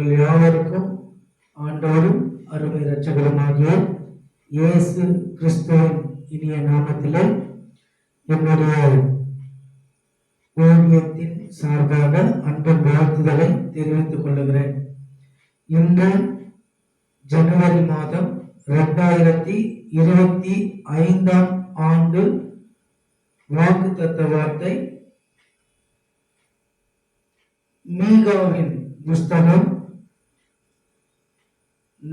உங்கள் யாவருக்கும் ஆண்டவரும் அருமை இரட்சகருமாகிய இயேசு கிறிஸ்துவின் இனிய நாமத்திலே என்னுடைய ஓவியத்தின் சார்பாக அன்பின் வாழ்த்துதலை தெரிவித்துக் கொள்ளுகிறேன். இன்று ஜனவரி மாதம் இரண்டாயிரத்தி இருபத்தி ஐந்தாம் ஆண்டு வாக்குத்தத்த வார்த்தை மீகாவின் புஸ்தகம்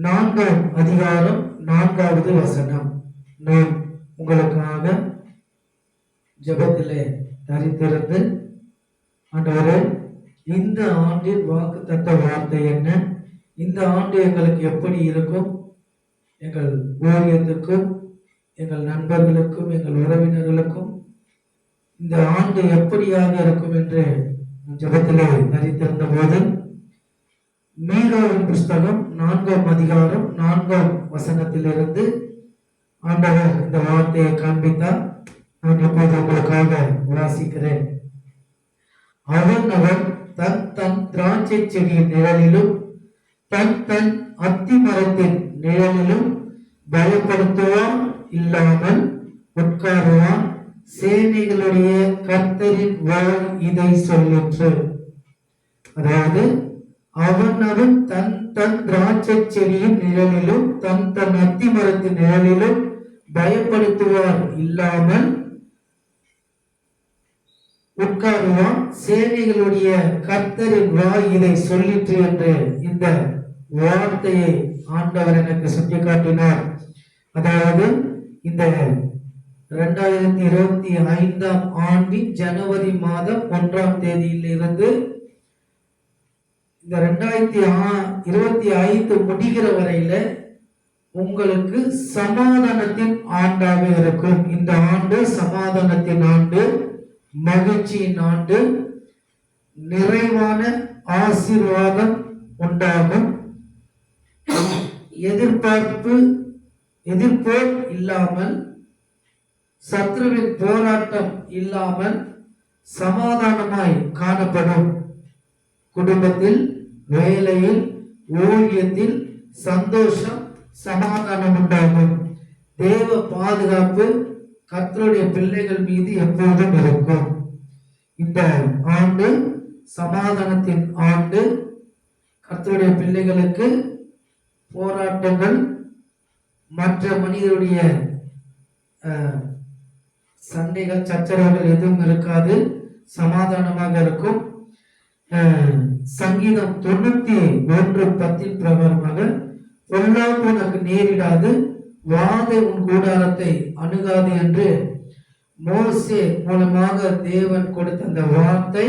நான்காம் அதிகாரம் நான்காவது வசனம். நான் உங்களுக்காக ஜபத்திலே தரித்திருந்து ஆண்டவரே இந்த ஆண்டின் வாக்குத்தத்த வார்த்தை என்ன? இந்த ஆண்டு எங்களுக்கு எப்படி இருக்கும்? எங்கள் ஊழியத்துக்கும் எங்கள் நண்பர்களுக்கும் எங்கள் உறவினர்களுக்கும் இந்த ஆண்டு எப்படியாக இருக்கும் என்று ஜபத்திலே தரித்திருந்த போது மீகாவின் புஸ்தகம் நான்காம் அதிகாரம் நான்காம் வசனத்திலிருந்து ஆண்டவர் இந்த வார்த்தையை காண்பித்தார். நான் இப்போது உங்களுக்காக வாசிக்கிறேன். அவன் அவன் தன் தன் திராட்சை செடியின் நிழலிலும் தன் தன் அத்தி மரத்தின் நிழலிலும் பயப்படுத்துவான் இல்லாமல் உட்காருவான். சேனைகளுடைய கர்த்தரின் வாழ் இதை சொல்லிற்று. அதாவது அவன் அவன் தன் தன் திராட்சை செடியின் நிழலிலும் தன் தன் அத்தி மரத்தின் நிழலிலும் பயப்படுத்துவார். இல்லாமல் உட்காருவான். சேனைகளுடைய கர்த்தரின் வாய் இதை சொல்லிற்று என்று இந்த வார்த்தையை ஆண்டவர் எனக்கு சுட்டி காட்டினார் அதாவது இந்த இரண்டாயிரத்தி இருபத்தி ஐந்தாம் ஆண்டின் ஜனவரி மாதம் ஒன்றாம் தேதியிலிருந்து இந்த ரெண்டாயிரத்தி இருபத்தி ஐந்து முடிகிற வரையில உங்களுக்கு சமாதானத்தின் ஆண்டாக இருக்கும். இந்த ஆண்டு சமாதானத்தின் ஆண்டு மகிழ்ச்சியின் ஆண்டு நிறைவான ஆசீர்வாதம் உண்டாகும். எதிர்பார்ப்பு எதிர்ப்போர் இல்லாமல் சத்ருவின் போராட்டம் இல்லாமல் சமாதானமாய் காணப்படும். குடும்பத்தில் வேலையில் ஊழியத்தில் சந்தோஷம் சமாதானம் உண்டாகும். தேவ பாதுகாப்பு கத்தருடைய பிள்ளைகள் மீது எப்போதும் இருக்கும். இந்த ஆண்டு சமாதானத்தின் ஆண்டு கத்தருடைய பிள்ளைகளுக்கு போராட்டங்கள் மற்ற மனிதருடைய சண்டைகள் சச்சரவுகள் எதுவும் இருக்காது. சமாதானமாக இருக்கும். சங்கீதம் தொண்ணூத்தி ஒன்று பத்தின் பிரகாரமாக பொல்லாப்பு உனக்கு நேரிடாது வாதை உன் கூடாரத்தை அணுகாது என்று மோசே மூலமாக தேவன் கொடுத்த அந்த வார்த்தை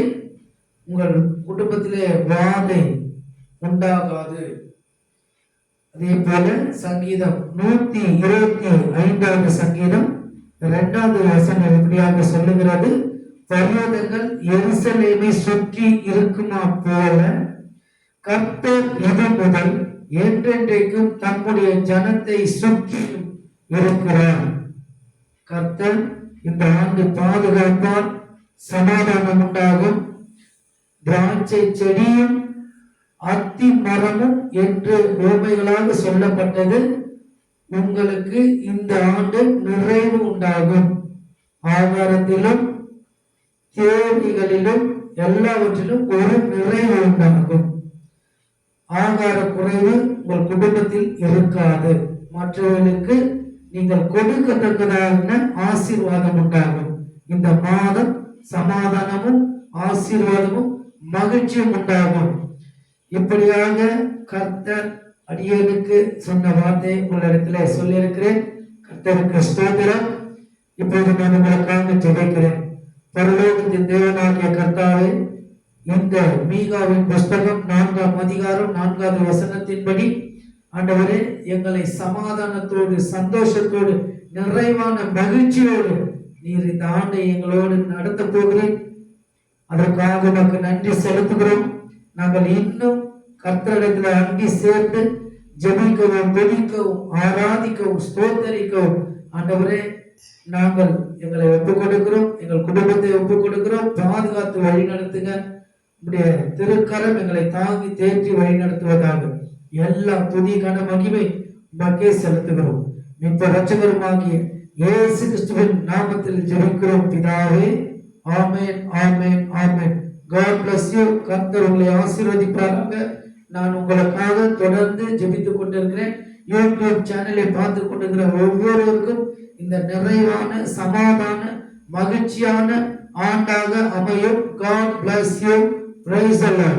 உங்கள் குடும்பத்திலே வாதை உண்டாகாது. அதே போல சங்கீதம் நூத்தி இருபத்தி ஐந்தாவது சங்கீதம் இரண்டாவது வசனம் எப்படியாக சொல்லுகிறது பர்வதங்கள் எருசலேமை சுற்றி இருக்குமா போல கர்த்தர் இது முதல் என்றென்றைக்கும் தம்முடைய ஜனத்தை சுற்றி இருக்கிறார். கர்த்தர் இந்த ஆண்டு பாதுகாப்பால் சமாதானம் உண்டாகும். திராட்சை செடியும் அத்தி மரமும் என்று ஓமைகளாக சொல்லப்பட்டது. உங்களுக்கு இந்த ஆண்டு நிறைவு உண்டாகும். ஆகாரத்திலும் கேள்விகளிலும் எல்லாவற்றிலும் ஒரு நிறைவு உண்டாகும். ஆகார குறைவு உங்கள் குடும்பத்தில் இருக்காது. மற்றவர்களுக்கு நீங்கள் கொடுக்கத்தக்கதான ஆசீர்வாதம் உண்டாகும். இந்த மாதம் சமாதானமும் ஆசீர்வாதமும் மகிழ்ச்சியும் உண்டாகும். இப்படியாக கர்த்தர் அடியனுக்கு சொன்ன வார்த்தையை உங்களிடத்துல சொல்லியிருக்கிறேன். கர்த்தருக்கு ஸ்தோத்திரம். இப்போது நான் உங்களுக்காக ஜெபிக்கிறேன் பரலோகத்தின் தேவனாகிய கர்த்தாவே இந்த மீகாவின் புஸ்தகம் நான்காம் அதிகாரம் நான்காவது வசனத்தின்படி ஆண்டவரே எங்களை சமாதானத்தோடு சந்தோஷத்தோடு நிறைவான மகிழ்ச்சியோடு நீர் இந்த ஆண்டை எங்களோடு நடத்த போகிறேன். அதற்காக உனக்கு நன்றி செலுத்துகிறோம். நாங்கள் இன்னும் கர்த்தரிடத்தில் அங்கி சேர்ந்து ஜெபிக்கவும் துதிக்கவும் ஆராதிக்கவும் ஸ்தோத்தரிக்கவும். ஆண்டவரே நாங்கள் எங்களை ஒப்புக் கொடுக்கிறோம் எங்கள் குடும்பத்தை ஒப்புக் கொடுக்கிறோம் பாதுகாத்து வழி நடத்துங்க. திருக்கரம் எங்களை தாங்கி தேற்றி வழிநடத்துவதாக எல்லா துதி கன மகிமை மக்கே செலுத்துகிறோம். மித்த ரச்சகருமாகிய இயேசு கிறிஸ்துவின் நாமத்தில் ஜெபிக்கிறோம். பிதாவே ஆமேன் ஆமேன் ஆமேன். காட் பிளஸ் யூ கர்த்தர் உங்களை ஆசீர்வதிப்பாராங்க நான் உங்களுக்காக தொடர்ந்து ஜெபித்துக் கொண்டிருக்கிறேன். யூடியூப் சேனலை பார்த்து கொண்டிருக்கிற ஒவ்வொருவருக்கும் இந்த நிறைவான சமாதான மகிழ்ச்சியான ஆண்டாக அமையும். God bless you praise Allah